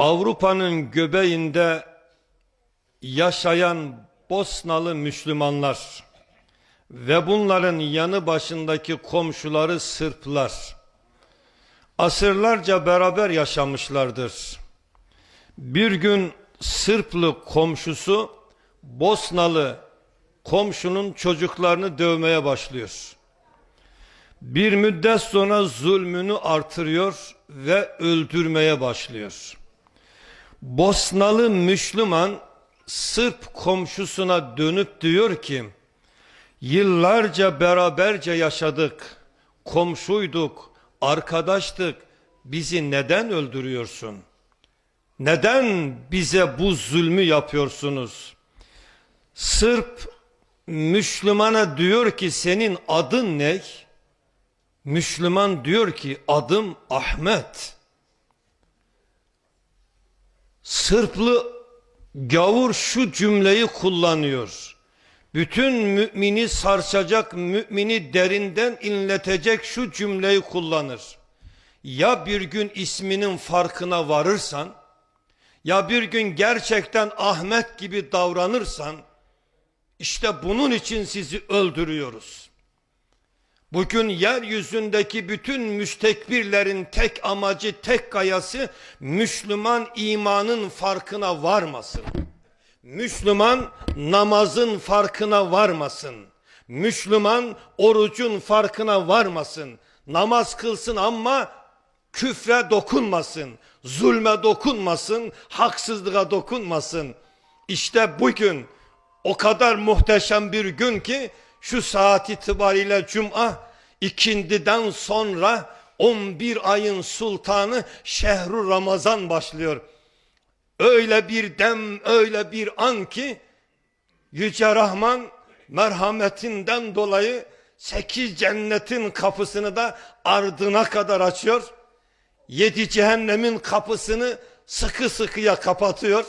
Avrupa'nın göbeğinde yaşayan Bosnalı Müslümanlar ve bunların yanı başındaki komşuları Sırplar asırlarca beraber yaşamışlardır. Bir gün Sırplı komşusu Bosnalı komşunun çocuklarını dövmeye başlıyor. Bir müddet sonra zulmünü artırıyor ve öldürmeye başlıyor. Bosnalı Müslüman Sırp komşusuna dönüp diyor ki yıllarca beraberce yaşadık, komşuyduk, arkadaştık, bizi neden öldürüyorsun? Neden bize bu zulmü yapıyorsunuz? Sırp Müslümana diyor ki senin adın ne? Müslüman diyor ki adım Ahmet. Sırplı gavur şu cümleyi kullanıyor. Bütün mümini sarsacak, mümini derinden inletecek şu cümleyi kullanır. Ya bir gün isminin farkına varırsan, ya bir gün gerçekten Ahmet gibi davranırsan, işte bunun için sizi öldürüyoruz. Bugün yeryüzündeki bütün müstekbirlerin tek amacı, tek gayası Müslüman imanın farkına varmasın. Müslüman namazın farkına varmasın. Müslüman orucun farkına varmasın. Namaz kılsın ama küfre dokunmasın. Zulme dokunmasın, haksızlığa dokunmasın. İşte bugün o kadar muhteşem bir gün ki şu saat itibariyle cuma ikindiden sonra 11 ayın sultanı şehru Ramazan başlıyor. Öyle bir dem, öyle bir an ki Yüce Rahman merhametinden dolayı sekiz cennetin kapısını da ardına kadar açıyor. Yedi cehennemin kapısını sıkı sıkıya kapatıyor.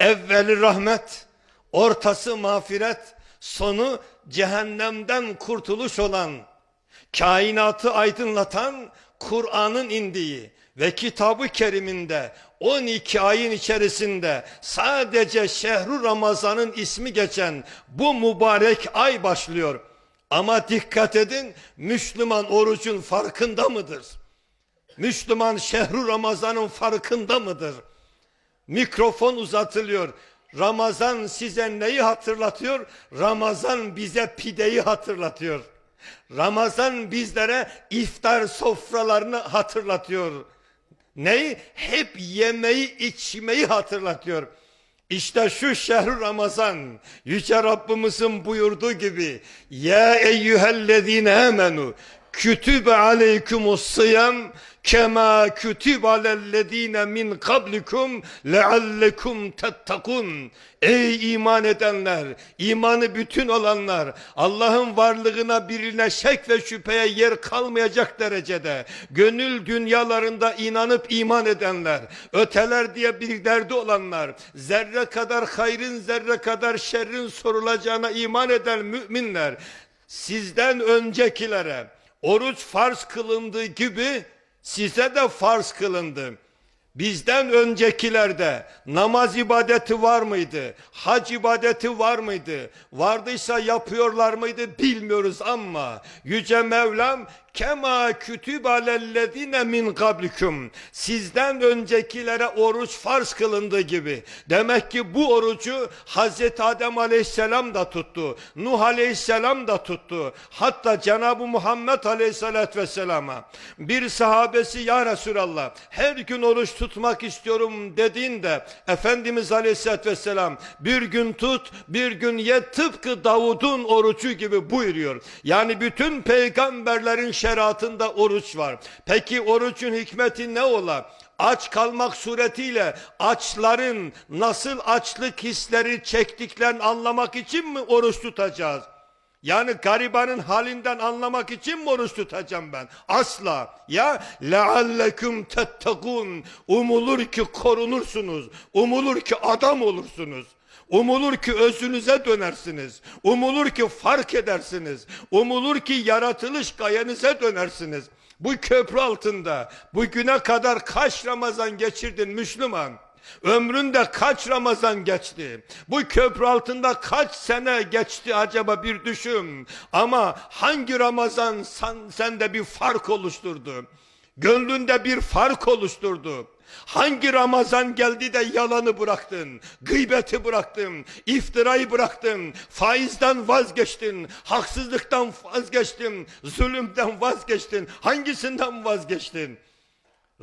Evveli rahmet, ortası mağfiret, sonu cehennemden kurtuluş olan, kainatı aydınlatan Kur'an'ın indiği ve kitabı keriminde 12 ayın içerisinde sadece şehru Ramazan'ın ismi geçen bu mübarek ay başlıyor. Ama dikkat edin Müslüman orucun farkında mıdır? Müslüman şehru Ramazan'ın farkında mıdır? Mikrofon uzatılıyor. Ramazan size neyi hatırlatıyor? Ramazan bize pideyi hatırlatıyor. Ramazan bizlere iftar sofralarını hatırlatıyor. Neyi? Hep yemeği içmeyi hatırlatıyor. İşte şu şehr Ramazan Yüce Rabbimizin buyurduğu gibi Ya eyyühellezine amenu kütübe aleykumus sıyam kema kütübe alellezine min kablikum leallekum tettakun Ey iman edenler, imanı bütün olanlar, Allah'ın varlığına birine şek ve şüpheye yer kalmayacak derecede, gönül dünyalarında inanıp iman edenler, öteler diye bir derdi olanlar, zerre kadar hayrın zerre kadar şerrin sorulacağına iman eden müminler, sizden öncekilere, Oruç farz kılındığı gibi size de farz kılındı. Bizden öncekilerde namaz ibadeti var mıydı? Hac ibadeti var mıydı? Vardıysa yapıyorlar mıydı bilmiyoruz ama Yüce Mevlam kema kütüb alellezine min kablikum. Sizden öncekilere oruç farz kılındığı gibi. Demek ki bu orucu Hazreti Adem Aleyhisselam da tuttu. Nuh Aleyhisselam da tuttu. Hatta Cenab-ı Muhammed Aleyhisselatü Vesselam'a. Bir sahabesi ya Resulallah her gün oruç tutmak istiyorum dediğinde Efendimiz Aleyhisselatü Vesselam bir gün tut bir gün ye tıpkı Davud'un orucu gibi buyuruyor. Yani bütün peygamberlerin şeriatında oruç var. Peki orucun hikmeti ne ola? Aç kalmak suretiyle açların nasıl açlık hisleri çektiklerini anlamak için mi oruç tutacağız? Yani garibanın halinden anlamak için mi oruç tutacağım ben? Asla. Ya leallekum tettekun. Umulur ki korunursunuz. Umulur ki adam olursunuz. Umulur ki özünüze dönersiniz. Umulur ki fark edersiniz. Umulur ki yaratılış gayenize dönersiniz. Bu köprü altında bugüne kadar kaç Ramazan geçirdin Müslüman? Ömründe kaç Ramazan geçti? Bu köprü altında kaç sene geçti acaba bir düşün. Ama hangi Ramazan sen, sende bir fark oluşturdu? Gönlünde bir fark oluşturdu. Hangi Ramazan geldi de yalanı bıraktın, gıybeti bıraktın, iftirayı bıraktın, faizden vazgeçtin, haksızlıktan vazgeçtin, zulümden vazgeçtin. Hangisinden vazgeçtin?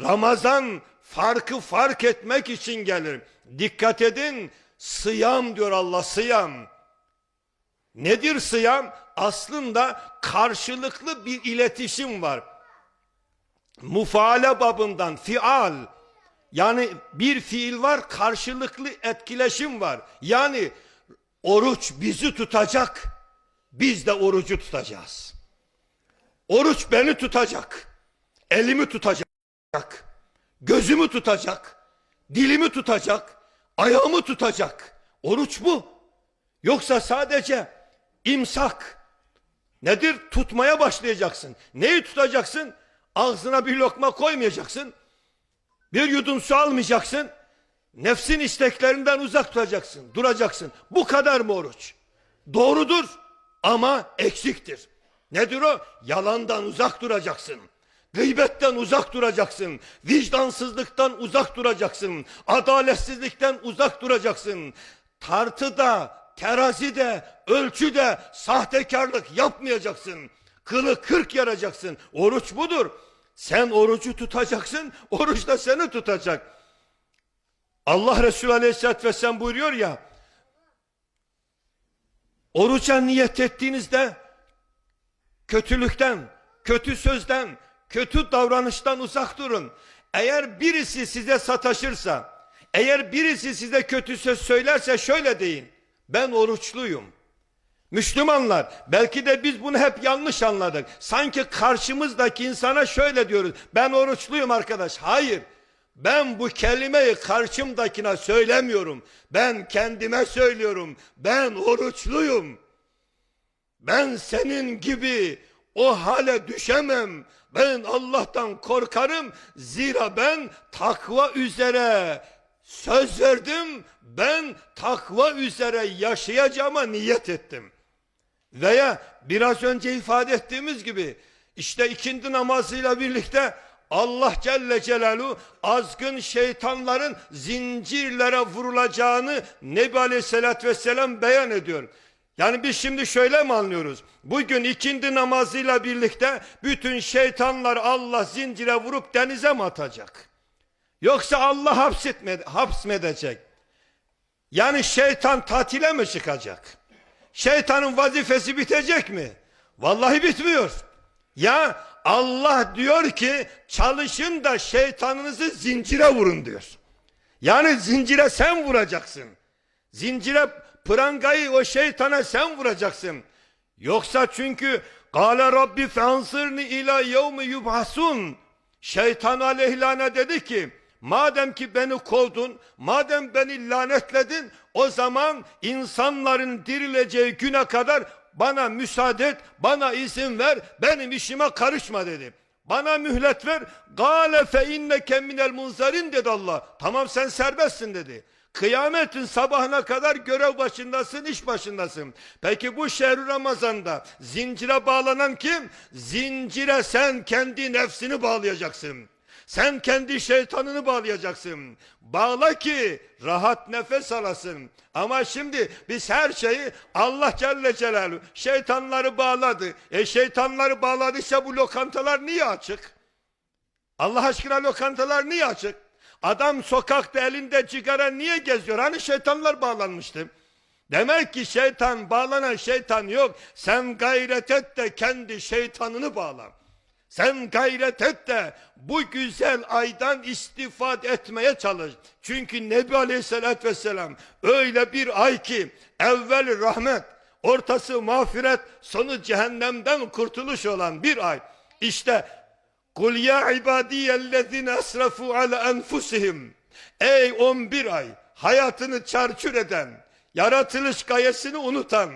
Ramazan farkı fark etmek için gelir. Dikkat edin, sıyam diyor Allah, sıyam. Nedir sıyam? Aslında karşılıklı bir iletişim var. Mufaale babından fial yani bir fiil var karşılıklı etkileşim var. Yani oruç bizi tutacak. Biz de orucu tutacağız. Oruç beni tutacak. Elimi tutacak. Gözümü tutacak. Dilimi tutacak. Ayağımı tutacak. Oruç bu. Yoksa sadece imsak. Nedir? Tutmaya başlayacaksın. Neyi tutacaksın? Ağzına bir lokma koymayacaksın. Bir yudum su almayacaksın. Nefsin isteklerinden uzak tutacaksın. Duracaksın. Bu kadar mı oruç? Doğrudur ama eksiktir. Nedir o? Yalandan uzak duracaksın. Gıybetten uzak duracaksın. Vicdansızlıktan uzak duracaksın. Adaletsizlikten uzak duracaksın. Tartıda, terazide, ölçüde sahtekarlık yapmayacaksın. Kılı kırk yaracaksın. Oruç budur. Sen orucu tutacaksın, oruç da seni tutacak. Allah Resulü Aleyhisselatü Vesselam buyuruyor ya, oruca niyet ettiğinizde kötülükten, kötü sözden, kötü davranıştan uzak durun. Eğer birisi size sataşırsa, eğer birisi size kötü söz söylerse şöyle deyin. Ben oruçluyum. Müslümanlar belki de biz bunu hep yanlış anladık. Sanki karşımızdaki insana şöyle diyoruz. Ben oruçluyum arkadaş. Hayır. Ben bu kelimeyi karşımdakine söylemiyorum. Ben kendime söylüyorum. Ben oruçluyum. Ben senin gibi o hale düşemem. Ben Allah'tan korkarım. Zira ben takva üzere söz verdim. Ben takva üzere yaşayacağıma niyet ettim. Veya biraz önce ifade ettiğimiz gibi işte ikindi namazıyla birlikte Allah Celle Celaluhu azgın şeytanların zincirlere vurulacağını Nebi Aleyhisselatü Vesselam beyan ediyor. Yani biz şimdi şöyle mi anlıyoruz? Bugün ikindi namazıyla birlikte bütün şeytanlar Allah zincire vurup denize mi atacak? Yoksa Allah hapsetme, hapsmedecek? Yani şeytan tatile mi çıkacak? Şeytanın vazifesi bitecek mi? Vallahi bitmiyor. Ya Allah diyor ki çalışın da şeytanınızı zincire vurun diyor. Yani zincire sen vuracaksın. Zincire prangayı o şeytana sen vuracaksın. Yoksa çünkü Kale Rabbi fensirni ila yevmi yubhasun. Şeytan aleyhilâne dedi ki Madem ki beni kovdun, madem beni lanetledin, o zaman insanların dirileceği güne kadar bana müsaade et, bana izin ver, benim işime karışma dedi. Bana mühlet ver. Gale fe inneke minel munzarin dedi Allah. Tamam sen serbestsin dedi. Kıyametin sabahına kadar görev başındasın, iş başındasın. Peki bu şehri Ramazan'da zincire bağlanan kim? Zincire sen kendi nefsini bağlayacaksın. Sen kendi şeytanını bağlayacaksın. Bağla ki rahat nefes alasın. Ama şimdi biz her şeyi Allah Celle Celaluhu şeytanları bağladı. E şeytanları bağladıysa bu lokantalar niye açık? Allah aşkına lokantalar niye açık? Adam sokakta elinde sigara niye geziyor? Hani şeytanlar bağlanmıştı. Demek ki şeytan bağlanan şeytan yok. Sen gayret et de kendi şeytanını bağla. Sen gayret et de bu güzel aydan istifade etmeye çalış. Çünkü Nebi Aleyhisselatü Vesselam öyle bir ay ki evvel rahmet, ortası mağfiret, sonu cehennemden kurtuluş olan bir ay. İşte Kul ya ibadiyellezine esrafu ala enfusihim. Ey 11 ay hayatını çarçur eden, yaratılış gayesini unutan,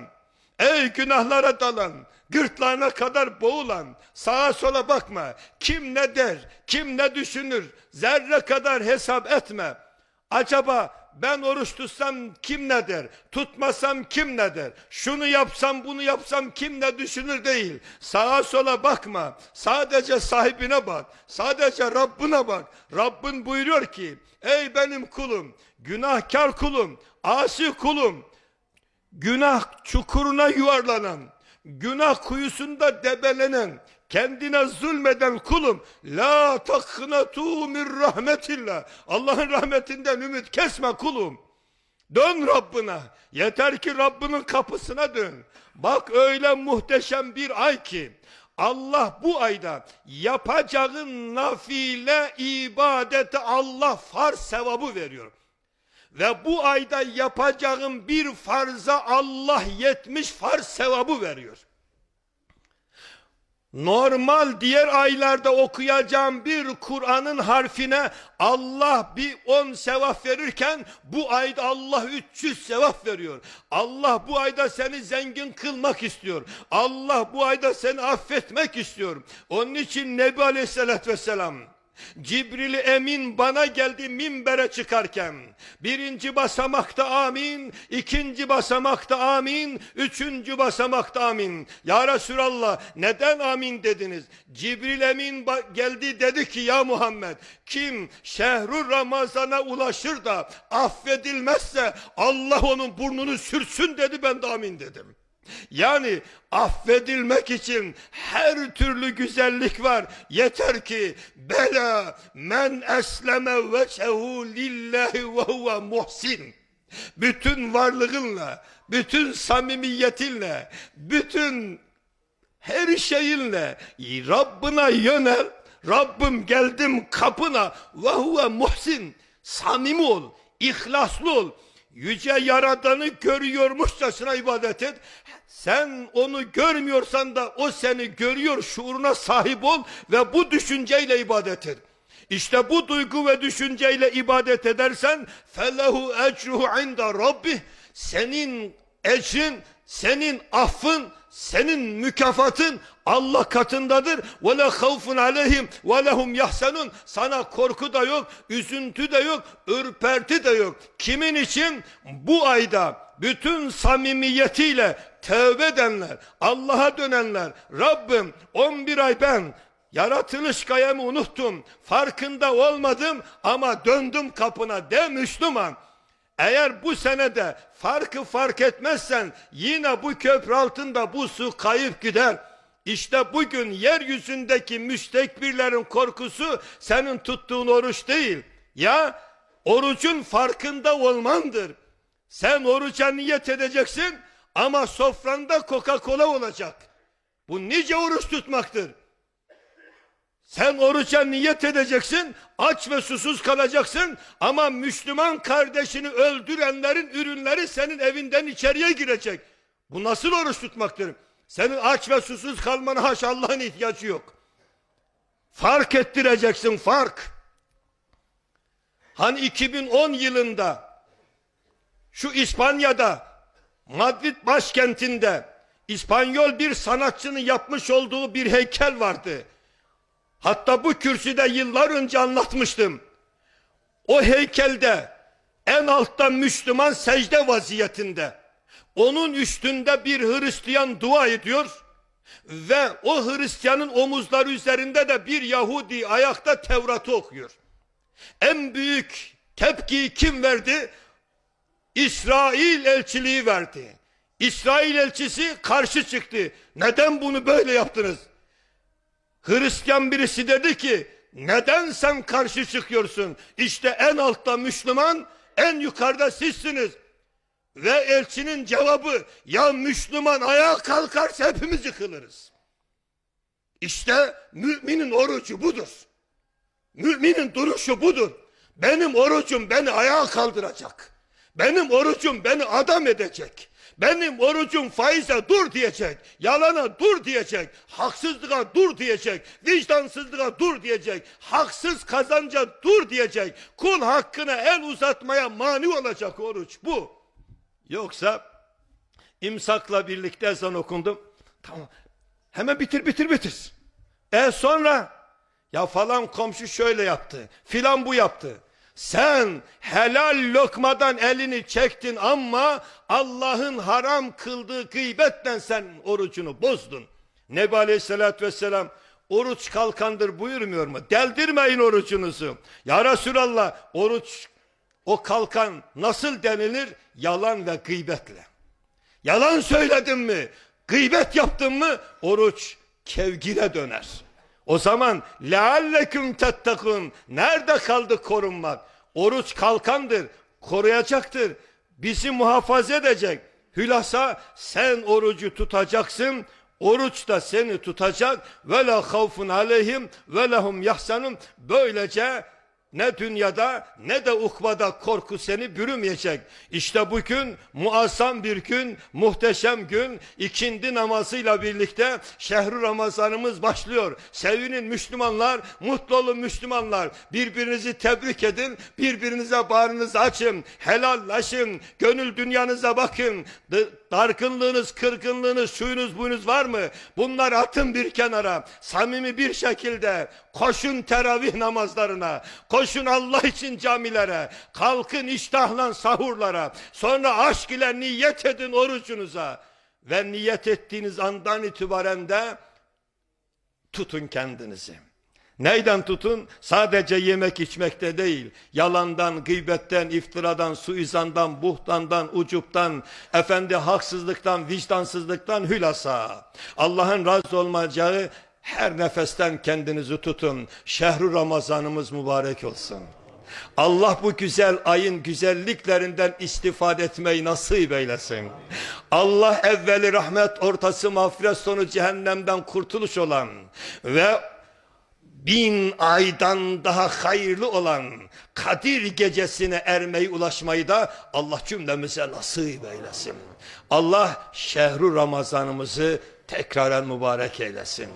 ey günahlara dalan, gırtlağına kadar boğulan, sağa sola bakma. Kim ne der, kim ne düşünür, zerre kadar hesap etme. Acaba ben oruç tutsam kim ne der? Tutmasam kim ne der? Şunu yapsam bunu yapsam kim ne düşünür değil. Sağa sola bakma. Sadece sahibine bak. Sadece Rabbine bak. Rabbin buyuruyor ki ey benim kulum, günahkar kulum, asi kulum, günah çukuruna yuvarlanan, günah kuyusunda debelenen, kendine zulmeden kulum la taknatu min rahmetillah. Allah'ın rahmetinden ümit kesme kulum. Dön Rabbına. Yeter ki Rabbinin kapısına dön. Bak öyle muhteşem bir ay ki Allah bu ayda yapacağın nafile ibadete Allah farz sevabı veriyor ve bu ayda yapacağın bir farza Allah 70 farz sevabı veriyor. Normal diğer aylarda okuyacağım bir Kur'an'ın harfine Allah bir 10 sevap verirken bu ayda Allah 300 sevap veriyor. Allah bu ayda seni zengin kılmak istiyor. Allah bu ayda seni affetmek istiyor. Onun için Nebi Aleyhisselatü Vesselam Cibril Emin bana geldi minbere çıkarken. Birinci basamakta amin ikinci basamakta amin üçüncü basamakta amin. Ya Resulallah neden amin dediniz? Cibril Emin geldi dedi ki ya Muhammed kim şehru Ramazan'a ulaşır da affedilmezse Allah onun burnunu sürsün dedi ben de amin dedim yani affedilmek için her türlü güzellik var. Yeter ki bela men esleme veçehu lillahi ve huve muhsin. Bütün varlığınla, bütün samimiyetinle, bütün her şeyinle Rabbına yönel. Rabbim geldim kapına ve huve muhsin. Samimi ol, ihlaslı ol yüce yaradanı görüyormuşçasına ibadet et. Sen onu görmüyorsan da o seni görüyor şuuruna sahip ol ve bu düşünceyle ibadet et. İşte bu duygu ve düşünceyle ibadet edersen felehu ecruhu inda rabbih senin ecrin, senin affın, senin mükafatın Allah katındadır. Ve la havfun aleyhim ve lehum yahsenun. Sana korku da yok, üzüntü de yok, ürperti de yok. Kimin için? Bu ayda bütün samimiyetiyle tövbe edenler, Allah'a dönenler, Rabbim 11 ay ben yaratılış gayemi unuttum, farkında olmadım ama döndüm kapına de Müslüman. Eğer bu senede farkı fark etmezsen yine bu köprü altında bu su kayıp gider. İşte bugün yeryüzündeki müstekbirlerin korkusu senin tuttuğun oruç değil. Ya orucun farkında olmandır. Sen oruca niyet edeceksin ama sofranda Coca-Cola olacak. Bu nice oruç tutmaktır. Sen oruca niyet edeceksin, aç ve susuz kalacaksın ama Müslüman kardeşini öldürenlerin ürünleri senin evinden içeriye girecek. Bu nasıl oruç tutmaktır? Senin aç ve susuz kalmana haş Allah'ın ihtiyacı yok. Fark ettireceksin fark. Hani 2010 yılında şu İspanya'da Madrid başkentinde İspanyol bir sanatçının yapmış olduğu bir heykel vardı. Hatta bu kürsüde yıllar önce anlatmıştım. O heykelde en altta Müslüman secde vaziyetinde. Onun üstünde bir Hristiyan dua ediyor ve o Hristiyanın omuzları üzerinde de bir Yahudi ayakta Tevrat'ı okuyor. En büyük tepkiyi kim verdi? İsrail elçiliği verdi. İsrail elçisi karşı çıktı. Neden bunu böyle yaptınız? Hristiyan birisi dedi ki neden sen karşı çıkıyorsun? İşte en altta Müslüman en yukarıda sizsiniz. Ve elçinin cevabı ya Müslüman ayağa kalkarsa hepimiz yıkılırız. İşte müminin orucu budur. Müminin duruşu budur. Benim orucum beni ayağa kaldıracak. Benim orucum beni adam edecek. Benim orucum faize dur diyecek. Yalana dur diyecek. Haksızlığa dur diyecek. Vicdansızlığa dur diyecek. Haksız kazanca dur diyecek. Kul hakkına el uzatmaya mani olacak oruç bu. Yoksa imsakla birlikte ezan okundum. Tamam. Hemen bitir bitir bitir. E sonra ya falan komşu şöyle yaptı. Filan bu yaptı. Sen helal lokmadan elini çektin ama Allah'ın haram kıldığı gıybetten sen orucunu bozdun. Nebi Aleyhisselatü Vesselam oruç kalkandır buyurmuyor mu? Deldirmeyin orucunuzu. Ya Resulallah oruç o kalkan nasıl denilir? Yalan ve gıybetle. Yalan söyledin mi? Gıybet yaptın mı? Oruç kevgire döner. O zaman lealleküm tettekun. Nerede kaldı korunmak? Oruç kalkandır, koruyacaktır. Bizi muhafaza edecek. Hülasa sen orucu tutacaksın. Oruç da seni tutacak. Ve la havfun aleyhim ve lehum yahsanun. Böylece ne dünyada ne de ukbada korku seni bürümeyecek. İşte bugün muazzam bir gün, muhteşem gün, ikindi namazıyla birlikte şehri Ramazanımız başlıyor. Sevinin Müslümanlar, mutlu olun Müslümanlar. Birbirinizi tebrik edin, birbirinize bağrınızı açın, helallaşın, gönül dünyanıza bakın. D- Dargınlığınız, kırgınlığınız, şuyunuz buyunuz var mı? Bunlar atın bir kenara. Samimi bir şekilde koşun teravih namazlarına. Koşun Allah için camilere. Kalkın iştahla sahurlara. Sonra aşk ile niyet edin orucunuza. Ve niyet ettiğiniz andan itibaren de tutun kendinizi. Neyden tutun? Sadece yemek içmekte değil. Yalandan, gıybetten, iftiradan, suizandan, buhtandan, ucuptan, efendi haksızlıktan, vicdansızlıktan hülasa. Allah'ın razı olmayacağı her nefesten kendinizi tutun. Şehru Ramazanımız mübarek olsun. Allah bu güzel ayın güzelliklerinden istifade etmeyi nasip eylesin. Allah evveli rahmet, ortası mağfiret, sonu cehennemden kurtuluş olan ve bin aydan daha hayırlı olan Kadir gecesine ermeyi ulaşmayı da Allah cümlemize nasip eylesin. Allah şehru Ramazanımızı tekraren mübarek eylesin.